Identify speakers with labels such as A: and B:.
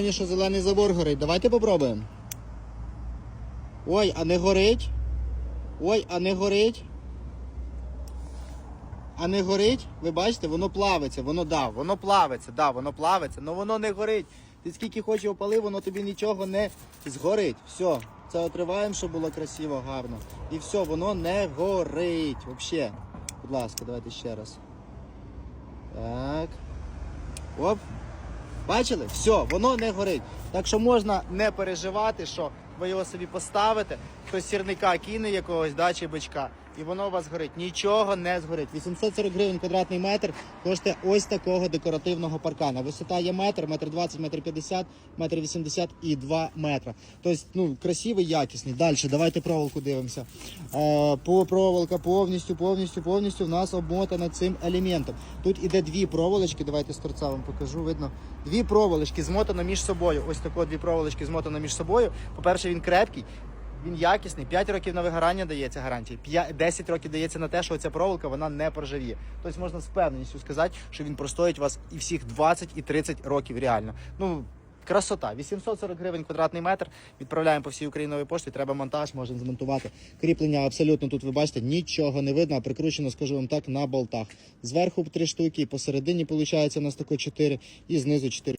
A: Що зелений забор горить. Давайте попробуємо. Ой, а не горить? Ой, а не горить? А не горить? Ви бачите, воно плавиться, воно да, воно плавиться, да, воно плавиться, але воно не горить. Ти скільки хочеш опали, воно тобі нічого не згорить. Все, це отриваємо, щоб було красиво, гарно. І все, воно не горить. Взагалі. Будь ласка, давайте ще раз. Так. Оп. Бачили? Все, воно не горить. Так що можна не переживати, що ви його собі поставите, хтось сірника кине якогось, да, чи бичка, і воно у вас горить. Нічого не згорить. 840 гривень квадратний метр коштує ось такого декоративного паркана. Висота є метр, метр 20, метр 50, метр 80 і 2 метра. Тобто, ну, красивий, якісний. Далі, давайте проволоку дивимося. Е, по проволока повністю, повністю, повністю в нас обмотана цим елементом. Тут іде дві проволочки, давайте з торця вам покажу, видно. Дві проволочки змотано між собою. Ось тако дві проволочки змотано між собою. По-перше, він крепкий. Він якісний, 5 років на вигорання дається гарантія, 5, 10 років дається на те, що ця проволока вона не проживіє. Тобто можна з впевненістю сказати, що він простоїть вас і всіх 20 і 30 років реально. Ну, красота. 840 гривень квадратний метр. Відправляємо по всій Україновій пошті. Треба монтаж, можемо змонтувати. Кріплення абсолютно тут ви бачите, нічого не видно, а прикручено, скажу вам так, на болтах. Зверху три штуки, посередині, виходить, у нас тако 4 і знизу 4.